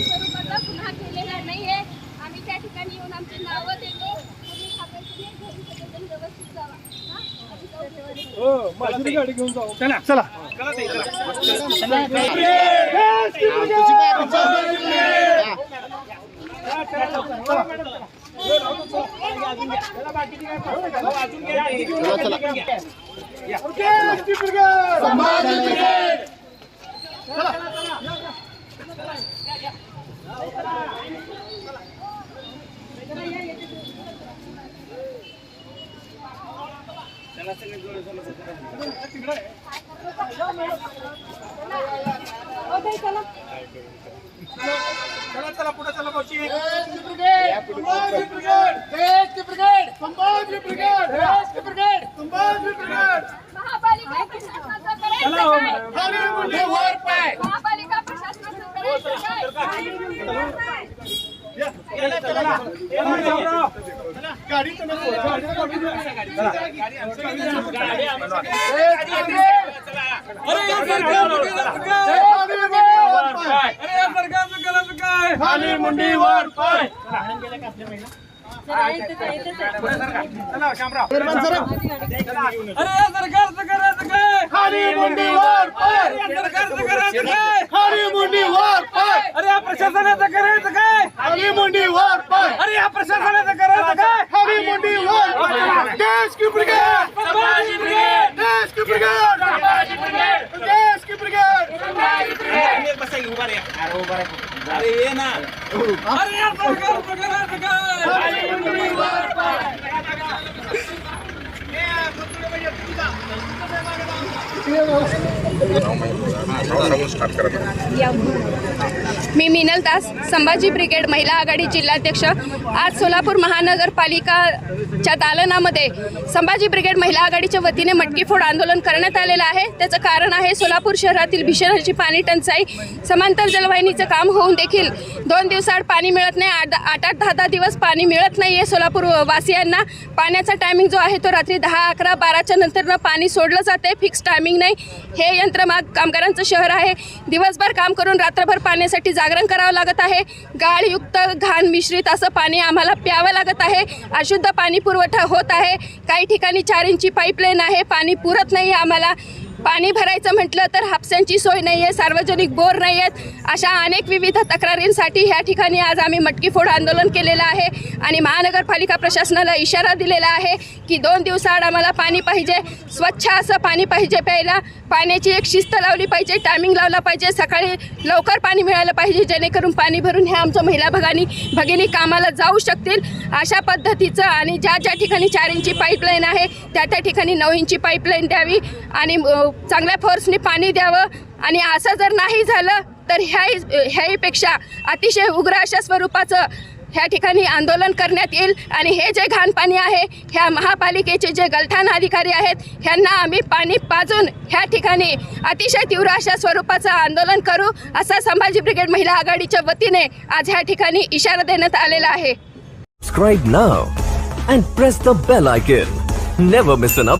स्वरूपाचा गुन्हा केलेला नाहीये. आम्ही त्या ठिकाणी येऊन आमची नावं देतो. चला. चला. चला चला. चला. चला पुढे चला मावशी महापालिका प्रशासनाचं करायचं चला, हो. काय? महापालिका प्रशासनाचं करायचं काय? खाली मुंडी वर पाय चला शामराव खाली मुंडी वर पाय. खाली मुंडी वर पाय अरे या प्रशासनाचं करायचं काय खाली मुंडी वर पाय अरे या प्रशासनाचं करायचं काय खाली मुंडी वर पाय देश की ब्रिगेड। संभाजी ब्रिगेड! देश की ब्रिगेड। संभाजी ब्रिगेड! देश की ब्रिगेड। अरे ये ना। अरे या सरकारचं करायचं काय मी मिनल दास संभाजी ब्रिगेड महिला आघाडी जिल्हाध्यक्ष. आज सोलापूर महानगरपालिकाच्या दालनामध्ये संभाजी ब्रिगेड महिला आघाडीच्या वतीने मटकीफोड आंदोलन करण्यात आलेलं आहे. त्याचं कारण आहे सोलापूर शहरातील भीषण अशी पाणी टंचाई. समांतर जलवाहिनीचं काम होऊन देखील दोन दिवसाआड पाणी मिळत नाही. आठ आठ आठ दहा दहा दिवस पाणी मिळत नाही आहे सोलापूर वासियांना. पाण्याचा टायमिंग जो आहे तो रात्री दहा अकरा बाराच्या नंतरनं पाणी सोडलं जाते फिक्स टायमिंग नाही. हे यंत्रमाग कामगारांचं शहर आहे. दिवसभर काम करून रात्रभर पाण्यासाठी जागरण करावं लागत आहे. गाळयुक्त घाण मिश्रित असं पाणी आम्हाला प्यावं लागत आहे. अशुद्ध पाणी पुरवठा होत आहे. काही ठिकाणी चार इंची पाईपलाईन आहे. पाणी पुरत नाही आम्हाला. पाणी भरायचं म्हटलं तर हापस्यांची सोय नाही आहे सार्वजनिक बोर नाही आहेत अशा अनेक विविध तक्रारींसाठी ह्या ठिकाणी आज आम्ही मटकीफोड आंदोलन केलेलं आहे आणि महानगरपालिका प्रशासनाला इशारा दिलेला आहे की दोन दिवसाआड आम्हाला पाणी पाहिजे स्वच्छ असं पाणी पाहिजे प्यायला. पाण्याची एक शिस्त लावली पाहिजे टायमिंग लावला पाहिजे सकाळी लवकर पाणी मिळालं पाहिजे जेणेकरून पाणी भरून हे आमच्या महिला भगानी भगिनी कामाला जाऊ शकतील. अशा पद्धतीचं आणि ज्या ज्या ठिकाणी चार इंची पाईपलाईन आहे त्या त्या ठिकाणी नऊ इंची पाईपलाईन द्यावी आणि चांगल्या फोर्सने पाणी द्यावं आणि असं जर नाही झालं तर ह्याही ह्याहीपेक्षा अतिशय उग्र अशा स्वरूपाचं ह्या ठिकाणी आंदोलन करण्यात येईल आणि हे जे घाण पाणी आहे ह्या महापालिकेचे जे गलठाण अधिकारी आहेत ह्यांना आम्ही पाणी पाजून ह्या ठिकाणी अतिशय तीव्र अशा स्वरूपाचं आंदोलन करू असा संभाजी ब्रिगेड महिला आघाडीच्या वतीने आज ह्या ठिकाणी इशारा देण्यात आलेला आहे Subscribe now and press the bell icon. Never miss an update.